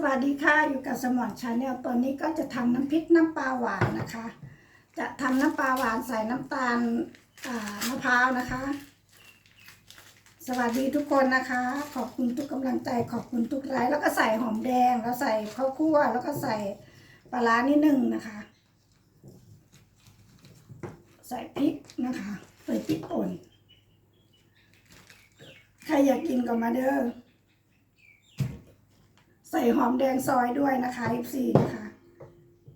สวัสดีค่ะอยู่กับสมอนชาแนลตอนนี้ก็จะทำน้ำพริกน้ำปลาหวานนะคะ จะทำน้ำปลาหวานใส่น้ำตาลมะพร้าวนะคะ สวัสดีทุกคนนะคะ ขอบคุณทุกกำลังใจขอบคุณทุกไลค์แล้วก็ใส่หอมแดงแล้วใส่ข้าวคั่วแล้วก็ใส่ปลาร้านิดนึงนะคะ ใส่พริกนะคะใส่พริกป่นใครอยากกินก็มาเด้อ ใส่หอมแดงซอยด้วยนะคะ F4 นะคะ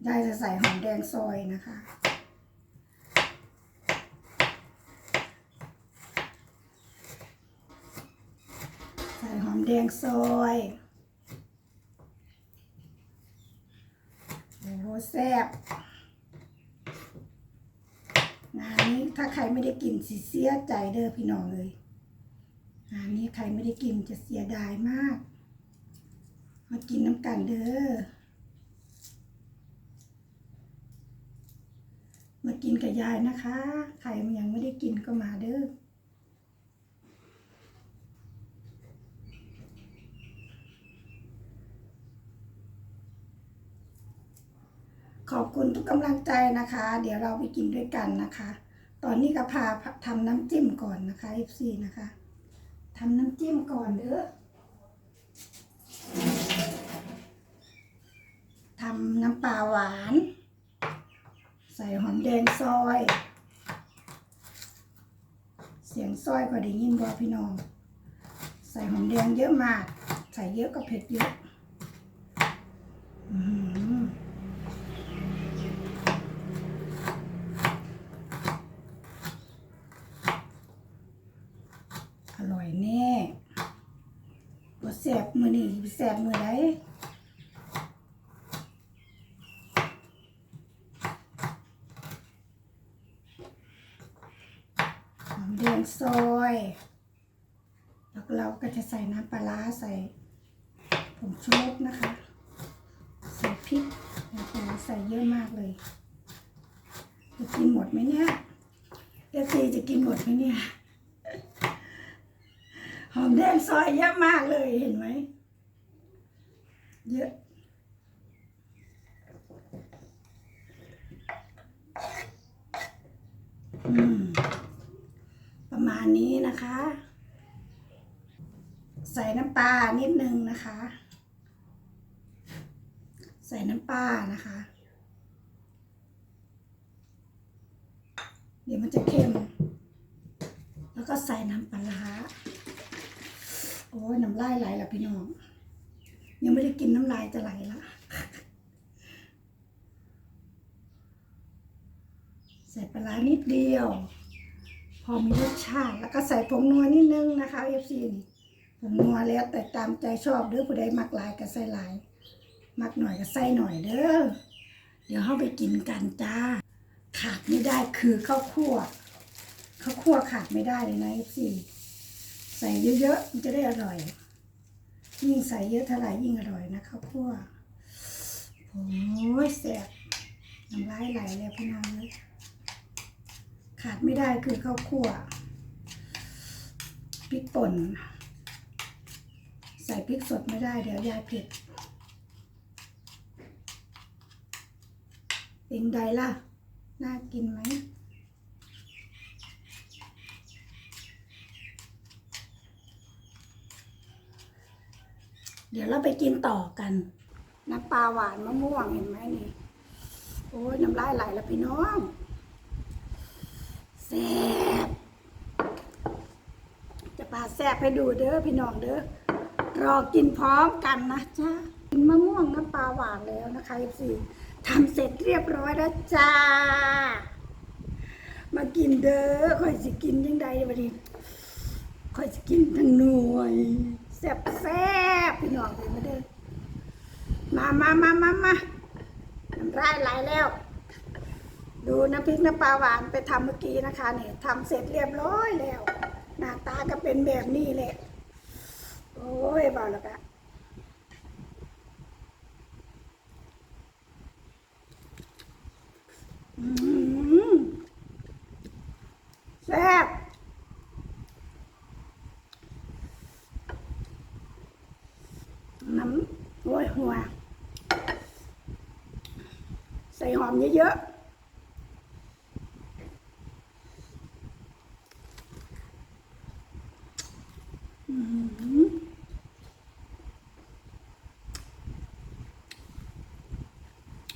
ยายจะใส่หอมแดงซอยนะคะ ใส่หอมแดงซอยโอ้โหแซ่บงานนี้ถ้าใครไม่ได้กินสิเสียใจเด้อพี่น้องเลยงานนี้ใครไม่ได้กินจะเสียดายมาก มากินน้ำกันเด้อ มากินกับยายนะคะ ใครยังไม่ได้กินก็มาเด้อขอบคุณทุกกำลังใจนะคะ เดี๋ยวเราไปกินด้วยกันนะคะ ตอนนี้ก็พาทำน้ำจิ้มก่อนนะคะ FC นะคะทำน้ำจิ้มก่อนเด้อ ทำน้ำปลาหวาน ใส่หอมแดงซอย เสียงซอยก็ได้ยินบ่พี่น้อง ใส่หอมแดงเยอะมาก ใส่เยอะก็เผ็ดเยอะอร่อยแน่บ่แซ่บมือนี้สิแซ่บมือใด หอมแดง ซอย แล้วเราก็จะใส่น้ำปลาใส่ผงชูรสนะคะ ใส่พริกนะคะใส่เยอะมากเลยจะกินหมดไหมเนี่ยเอฟซีจะกินหมดไหมเนี่ยหอมแดงซอยเยอะมากเลยเห็นไหมเยอะอืม ประมาณนี้นะคะ ใส่น้ำปลานิดนึงนะคะ ใส่น้ำปลานะคะ เดี๋ยวมันจะเค็ม แล้วก็ใส่น้ำปลาร้าโอ้ยน้ำลายไหลละพี่น้อง ยังไม่ได้กินน้ำลายจะไหลละใส่ปลาร้านิดเดียว พอมีรสชาติแล้วก็ใส่ผงนัวนิดนึงนะคะ FC นี่ผงนัวแล้วแต่ตามใจชอบเด้อผู้ใดมักหลายก็ใส่หลาย มักหน่อยก็ใส่หน่อยเด้อเดี๋ยวเข้าไปกินกันจ้า ขาดไม่ได้คือข้าวคั่วข้าวคั่วขาดไม่ได้เลยนะ FC ใส่เยอะๆมันจะได้อร่อย ยิ่งใส่เยอะเท่าไหร่ยิ่งอร่อยนะข้าวคั่วโอ้ยแซ่บน้ำลายไหลเลยพี่น้องเลย ขาดไม่ได้คือข้าวคั่วพริกป่น ใส่พริกสดไม่ได้เดี๋ยวยายเผ็ดเป็นไงล่ะ น่ากินไหมเดี๋ยวเราไปกินต่อกัน น้ำปลาหวานมะม่วงเห็นไหมนี่ โอ้ยน้ำลายไหลแล้วพี่น้อง แซ่บจะปลาแซ่บให้ดูเด้อพี่น้องเด้อรอกินพร้อมกันนะจ้ากินมะม่วงน้ำปลาหวานแล้วนะคะสิทำเสร็จเรียบร้อยแล้วจ้า มากินเด้อคอยสิกินยังไงวันนี้คอยสิกินทั้งหน่วยแซ่บแซ่บพี่น้องเลยมาเด้อมามามามามาน้ำลายไหลแล้ว ดูน้ำพริกน้ำปลาหวานไปทำเมื่อกี้นะคะเนี่ยทำเสร็จเรียบร้อยแล้ว หน้าตาก็เป็นแบบนี้แหละ โอ้ยบอกแล้วก็อืมแซ่บน้ำโอ้ยหัว ใส่หอมเยอะๆอื้อหือ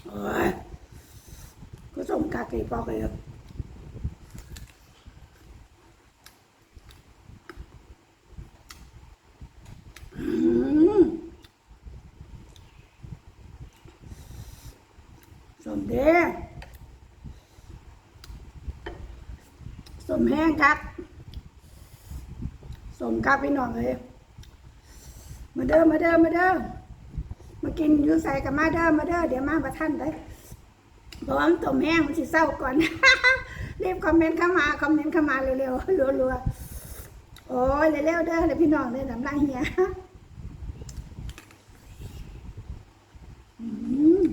โอ้ย ก็ส่งกากีปเลยสมเด็จสมแห้งครับสมครับพี่น้องเลยมาเด้อมาเด้อมาเด้อมากินอยูใส่กับมาเด้อมาเด้อเดี๋ยวมาประท่านเลย บอกว่ามันต้มแห้งมันสิเศร้าก่อน รีบคอมเมนต์เข้ามาคอมเมนต์เข้ามาเร็วๆรัวๆโอ้ยเร็วๆเด้อเลยพี่น้องเด้อน้ำลายเฮียอืม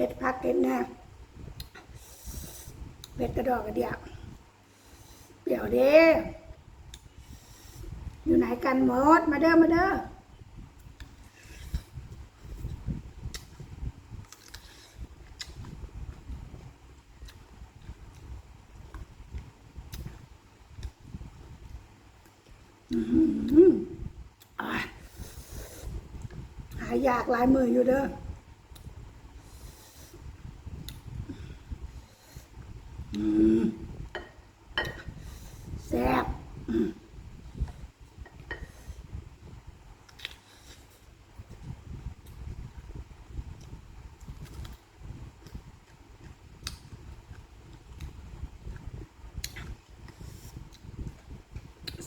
เป็ดพักเก็นนะเป็ดกระดอกกระเดียกเปรี้ยวเด้อยู่ไหนกันหมด มาเด้อ มาเด้อหืออะหายากหลายมืออยู่เด้อ อืม แซ่บอืม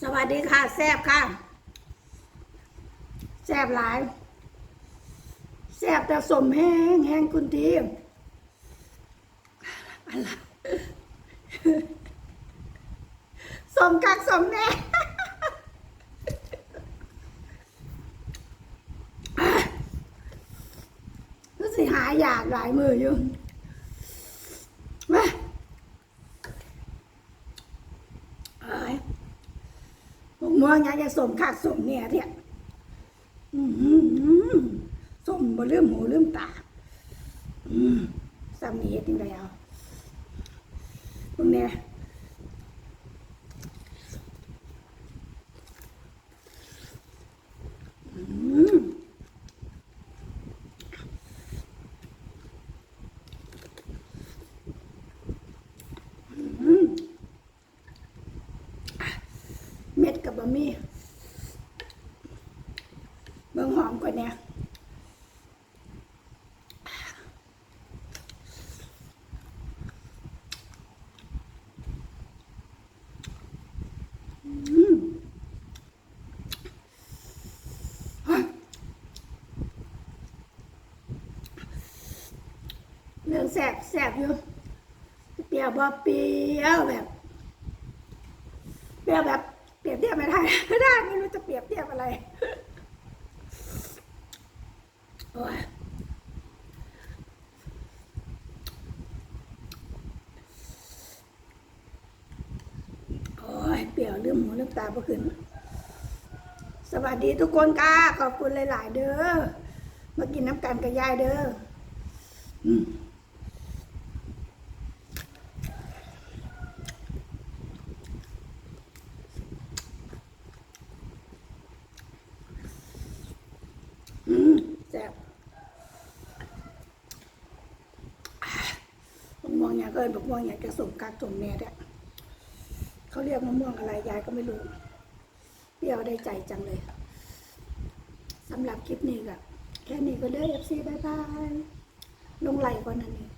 สวัสดีค่ะ แซ่บค่ะ แซ่บหลาย แซ่บแต่สมแห้งแห้งคุณทีมอะไร ส มกักสมแน่รู้สึกหาอยากหลายมืออยู่มาเอ้ยผมมองยากจะสมคักสมเนี่ยเที่ยสมบ่ลืมหูลืมตาอืมสามีเฮ็ดจังไดเอาพวกเนี้ยอืมอืมเม็ดกับบะหมี่เบิ่งหอมกว่าเนี่ย อืมเฮ้ยเรื่องแส บแสบอยู่เปรี้ยวบ่เปรี้ยวแบบเปรี้ยวแบบเปรียบเทียบไม่ได้ไม่ได้ไม่รู้จะเปรียบเทียบอะไรโอ้ยโอ้ยเปรี้ยวลืมหูลืมตาเมื่อคืนสวัสดีทุกคนค่ะขอบคุณหลาย ๆ เด้อมากินน้ำกันกับยายเด้ออืมแซ่บมะม่ วงอย่างเอิญมะม่วงอย่างจะสมกักสมแม่เนี่ยเขาเรียกมะม่วงอะไรยายก็ไม่รู้เปรี้ยวได้ใจจังเลยสำหรับคลิปนี้ก็แค่นี้ก็เด้อฟซีบายบายลงไหลก่อนนั่นเอง